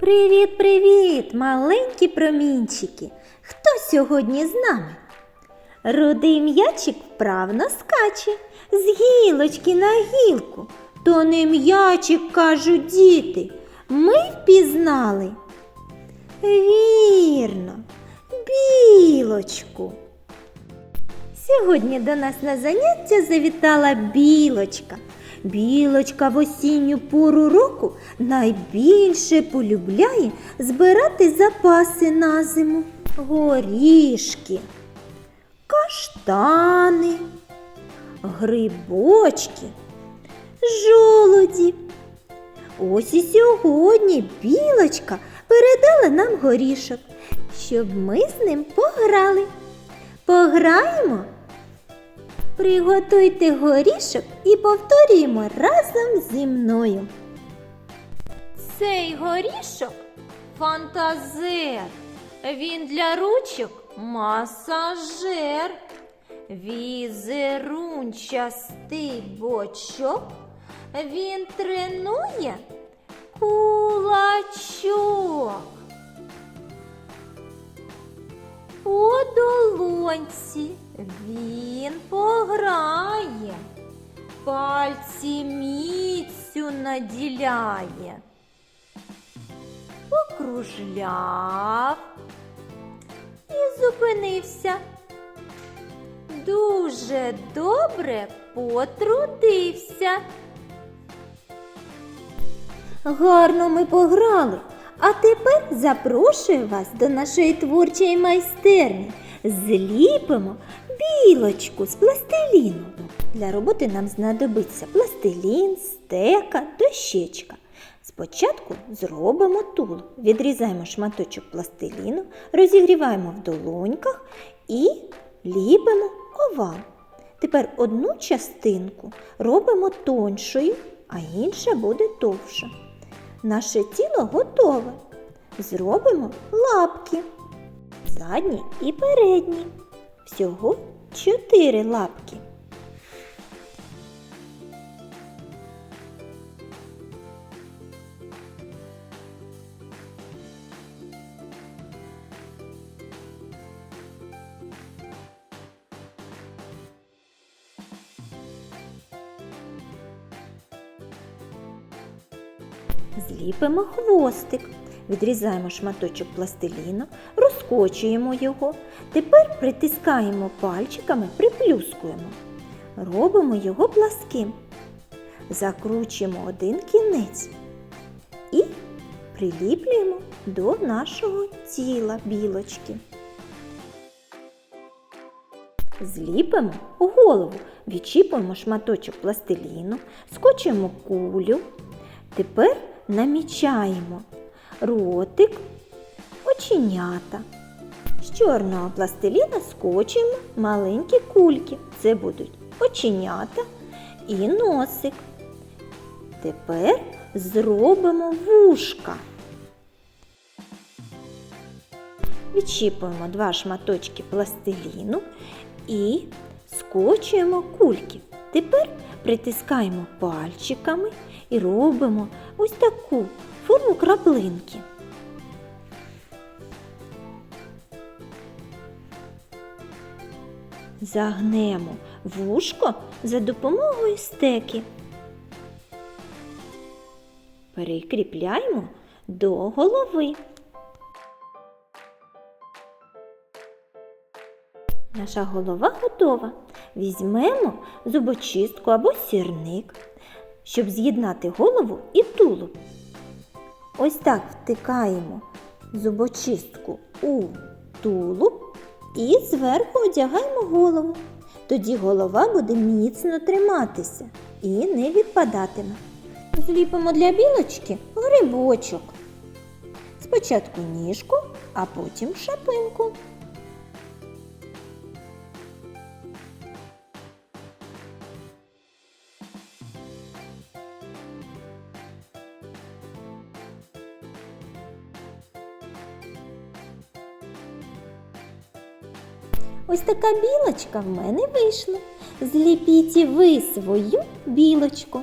Привіт-привіт, маленькі промінчики! Хто сьогодні з нами? Рудий м'ячик вправно скаче з гілочки на гілку. То не м'ячик, кажуть діти. Ми впізнали. Вірно, білочку. Сьогодні до нас на заняття завітала білочка. Білочка в осінню пору року найбільше полюбляє збирати запаси на зиму. Горішки, каштани, грибочки, жолуді. Ось і сьогодні білочка передала нам горішок, щоб ми з ним пограли. Пограємо? Приготуйте горішок і повторюємо разом зі мною. Цей горішок фантазер. Він для ручок масажер. Візерунчастий бочок. Він тренує кулачок. По долоньці він пограє, пальці міцю наділяє, покружляв і зупинився. Дуже добре потрудився. Гарно ми пограли. А тепер запрошую вас до нашої творчої майстерні. Зліпимо білочку з пластиліну. Для роботи нам знадобиться пластилін, стека, дощечка. Спочатку зробимо тулуб. Відрізаємо шматочок пластиліну, розігріваємо в долоньках і ліпимо овал. Тепер одну частинку робимо тоншою, а інша буде товша. Наше тіло готове. Зробимо лапки. Задні і передні. Всього чотири лапки. Зліпимо хвостик. Відрізаємо шматочок пластиліну, розкочуємо його. Тепер притискаємо пальчиками, приплюскуємо. Робимо його пласким. Закручуємо один кінець і приліплюємо до нашого тіла білочки. Зліпимо голову, відчіпуємо шматочок пластиліну, скочуємо кулю. Тепер намічаємо ротик, оченята. З чорного пластиліна скочуємо маленькі кульки. Це будуть оченята і носик. Тепер зробимо вушка. Відчіпуємо два шматочки пластиліну і скочуємо кульки. Тепер притискаємо пальчиками і робимо ось таку форму краплинки. Загнемо вушко за допомогою стеки. Перекріпляємо до голови. Наша голова готова. Візьмемо зубочистку або сірник, щоб з'єднати голову і тулуб. Ось так втикаємо зубочистку у тулуб і зверху одягаємо голову. Тоді голова буде міцно триматися і не відпадатиме. Зліпимо для білочки грибочок. Спочатку ніжку, а потім шапинку. Ось така білочка в мене вийшла. Зліпіть і ви свою білочку.